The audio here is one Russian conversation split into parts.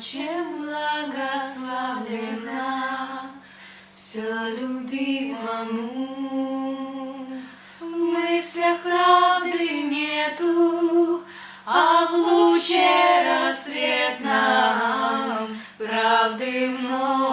чем благословлена все любимому. В мыслях правды нету, а в луче рассветном правды много.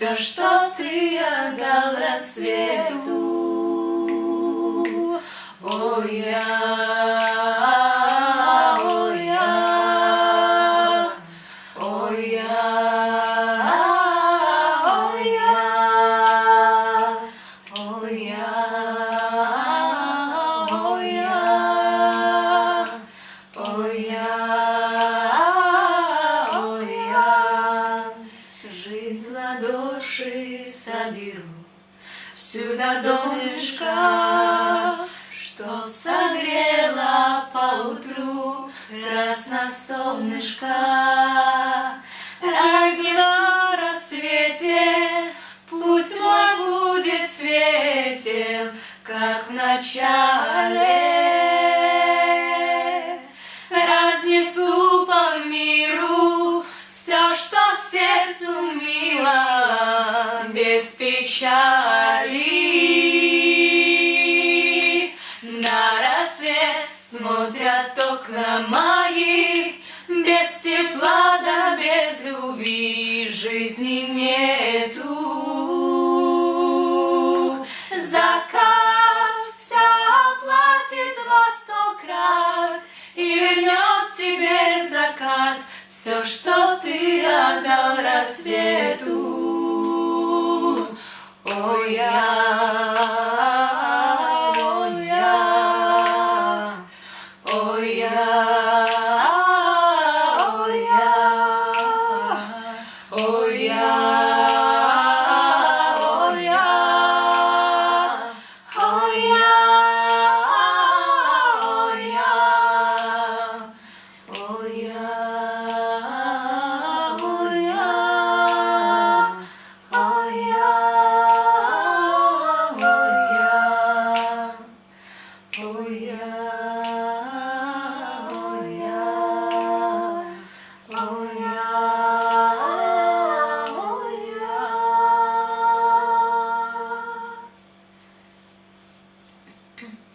Все, что ты отдал рассвету. О, я, Ладоши соберу, Сюда донышко, Чтоб согрела поутру Красно солнышко. Ради на рассвете Путь мой будет светел, Как в начале. Смотрят окна мои, Без тепла да без любви Жизни нету. Закат все оплатит во сто крат И вернет тебе закат Все, что ты отдал рассвету. yeah. Mm-hmm.